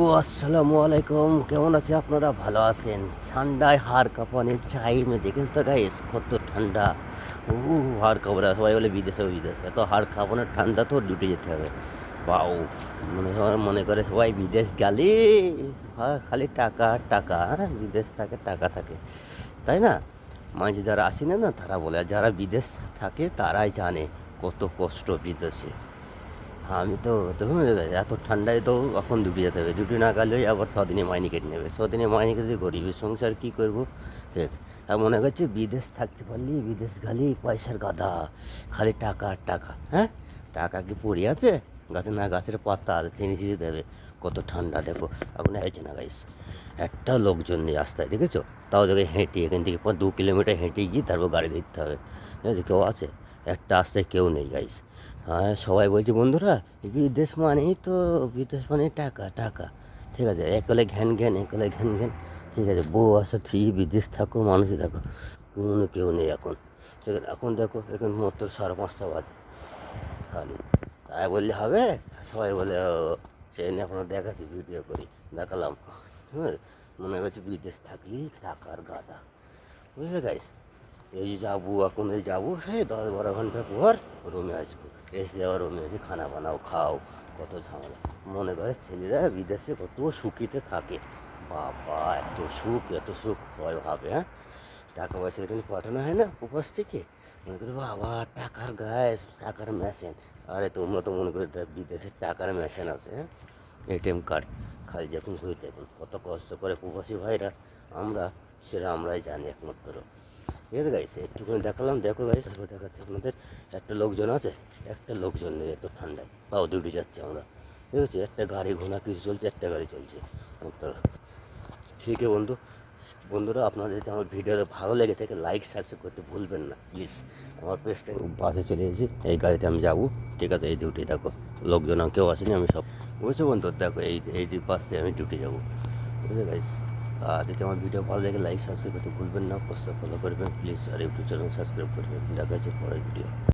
ও আসসালামু আলাইকুম। কেমন আছে আপনারা? ভালো আছেন? ঠান্ডায় হাড় কাঁপানি চাই মে দেখেন তো গাইস কত ঠান্ডা। ও হাড় কাঁপানো, সবাই বলে বিদেশে বিদেশ এত হাড় কাঁপানোর ঠান্ডা তো ডুটে যেতে হবে। বাউ, মনে হয়, মনে করে সবাই বিদেশ গেলে হ্যাঁ খালি টাকা টাকা হ্যাঁ বিদেশ থাকে, টাকা থাকে। তাই না? মাঝে যারা আসেন না, তারা বলে যারা বিদেশ থাকে, তারাই জানে কত কষ্ট বিদেশে। আমি তো দেখুন এত ঠান্ডায় তো এখন ডিউটি যেতে হবে? ডিউটি না গেলেই আবার ছদিনে মাইনে কেটে নেবে। ছদিনে মাইনে কেটে গরিবের সংসার কী করব? ঠিক আছে। আর মনে করছে বিদেশ থাকতে পারলি বিদেশ গেলি পয়সার গাদা খালি টাকা আর টাকা হ্যাঁ? টাকা কি পড়ে আছে? গাছে না গাছের পাতা আছে, চিনি চিনি দেবে। কত ঠান্ডা, দেখো। এখন হয়েছে না গাইস একটা লোকজন নেই রাস্তায়, দেখেছ? তাও দেখে হেঁটে এখান থেকে দু কিলোমিটার হেঁটে গিয়ে তারপর গাড়ি ধরতে হবে। ঠিক আছে? কেউ আছে? একটা রাস্তায় কেউ নেই গাইস হ্যাঁ সবাই বলছে, বন্ধুরা, বিদেশ মানেই তো, বিদেশ মানে টাকা টাকা। ঠিক আছে, একলে ঘ্যান ঘ্যান, একলে ঘ্যান ঘ্যান, ঠিক আছে, বউ আসো থ্রি, বিদেশ থাকো মানুষই থাকো, কোনো কেউ নেই এখন। ঠিক আছে, এখন দেখো, এখন মাত্র সাড়ে পাঁচটা বাজে। সালি তাই বললে হবে, সবাই বলে সেই নিয়ে আপনার দেখাচ্ছি, ভিডিও করি, দেখালাম। মনে করছে বিদেশ থাকলি টাকার গাদা। বুঝলে গাইস এই যাব, এখন এই যাব, সেই দশ বারো ঘণ্টা পর রুমে আসব। এসে আবার রুমে এসে খানা বানাও, খাও, কত ঝামেলা। মনে করে ছেলেরা বিদেশে কত সুখীতে থাকে। বাবা, এত সুখ এত সুখ হয় ভাবে হ্যাঁ? টাকা পয়সা এখানে পাঠানো হয় না উপবাস থেকে? মনে করি, বাবা, টাকার গ্যাস, টাকার মেশিন। আরে তোমরা তো মনে করি বিদেশে টাকার মেশিন আছে হ্যাঁ? এটিএম কার্ড, খালি যখন হয়ে দেখুন। কত কষ্ট করে প্রবাসী ভাইরা, আমরা, সেটা আমরাই জানি একমাত্র। ঠিক আছে গাইছে একটুখানি দেখালাম, দেখো গাইস, তারপর দেখাচ্ছে আপনাদের। একটা লোকজন আছে, একটা লোকজন নেই এত ঠান্ডায় তাও ডিউটি যাচ্ছে আমরা। ঠিক আছে, একটা গাড়ি ঘোড়া কিছু চলছে, একটা গাড়ি চলছে। তো ঠিক আছে বন্ধু, বন্ধুরা, আপনাদের যদি আমার ভিডিওটা ভালো লেগে থাকে লাইক সাবস্ক্রাইব করতে ভুলবেন না প্লিজ আমার পেজটা বাসে চলে এসেছি, এই গাড়িতে আমি যাব। ঠিক আছে, এই ডিউটি দেখো, লোকজন কেউ আসেনি, আমি সব বুঝছ বন্ধু? দেখো, এই এই বাস আমি ডিউটি যাব। বুঝলে গাইস যদি আমার ভিডিও ভালো লাগে লাইক সাবস্ক্রাইব করতে ভুলবেন না পোস্টটা ফলো করবেন প্লিজ আর ইউটিউব চ্যানেল সাবস্ক্রাইব করবেন। দেখা যাচ্ছে পরের ভিডিও